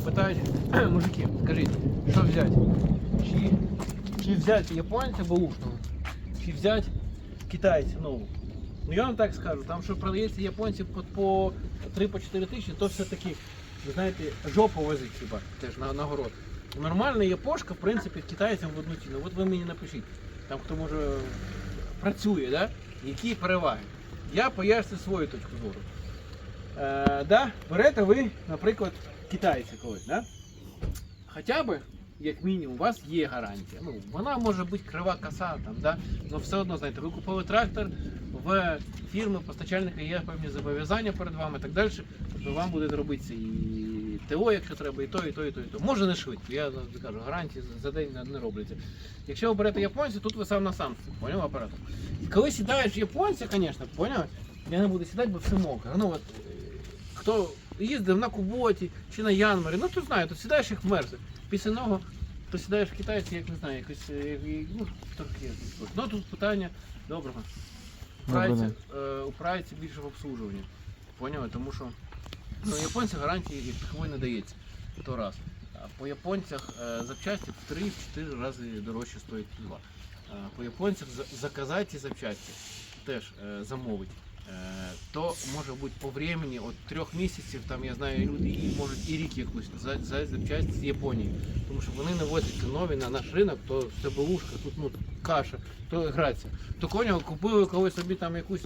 питають, мужики, скажіть, що взяти? Чи, чи взяти японця баушного, чи взяти китайця нову? Ну я вам так скажу, там що продається японців по, по 3-4 тисячі, то все-таки, ви знаєте, жопу возить хіба теж на, на город. Нормальна япошка, в принципі, китайцям в одну ціну. От ви мені напишіть, там хто може працює, да? які переваги. Я поясню свою точку зору. Е, да, берете ви, наприклад, китайця колись, да? Хоча б, як мінімум, у вас є гарантія. Ну, вона може бути крива коса, там, да? але все одно, знаєте, ви купили трактор в фірми, постачальника є певні зобов'язання перед вами і так далі. Тобто вам буде робитися і ТО, якщо треба, і то, і то, і то, і то. Може не швидко, я завжди кажу, гарантії за- день не- робляться. Якщо ви берете японця, тут ви сам на сам, поняв? І коли сідаєш японця, звісно, поняв? Я не буду сідати, бо все мокро. Ну от хто їздив на Куботі чи на Янмарі, ну то знає, то сідаєш як мерзе. Після нього то сідаєш в китайці, як не знаю, якось е, ну, трохи. Ну тут питання доброго. У прайці, е, у прайці більше в обслужуванні. Поняли? Тому що ну, японці гарантії як такової не дається. То раз. А по японцях е, запчасті в 3-4 рази дорожче стоять два. Е, По японцях заказати ці запчасті теж е, замовить. Е, То може бути по времени от трьох місяців, там я знаю, люди і можуть і рік якусь за, за запчасті з Японії. Тому що вони не возять нові на наш ринок, то це бабушка, тут ну каша, то грація. То коня купили колись собі там якусь.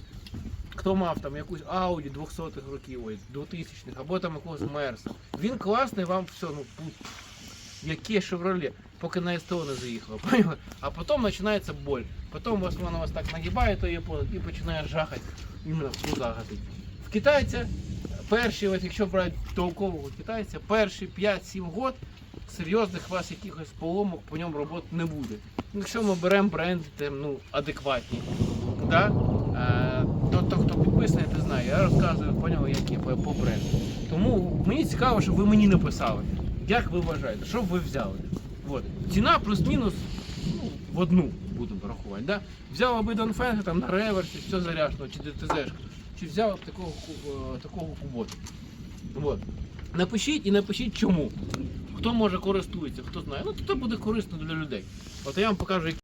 Хто мав там якусь Audi 200-х років, ось 2000-х, або там якогось Мерса. Він класний, вам все, ну яке Chevrolet, поки на СТО не заїхало? А потім починається боль. Потім вас воно вас так нагибає, то японець, і починає жахати, іменно в гатить. В китайця перші, от якщо брати толкового китайця, перші 5-7 год серйозних вас якихось поломок по ньому роботи не буде. Якщо ми беремо бренди там, ну, адекватні, да? е, то, то хто підписаний, ти знає, я розказую по нього, як є по, бренду. Тому мені цікаво, щоб ви мені написали, як ви вважаєте, що б ви взяли. От. Ціна плюс-мінус ну, в одну будемо рахувати. Да? Взяв аби Донфенга там на реверсі, все заряжено, чи ДТЗ, чи взяв такого, е, такого куботу. От. Напишіть і напишіть чому. Хто може користується, хто знає. Ну, то буде корисно для людей. От я вам покажу,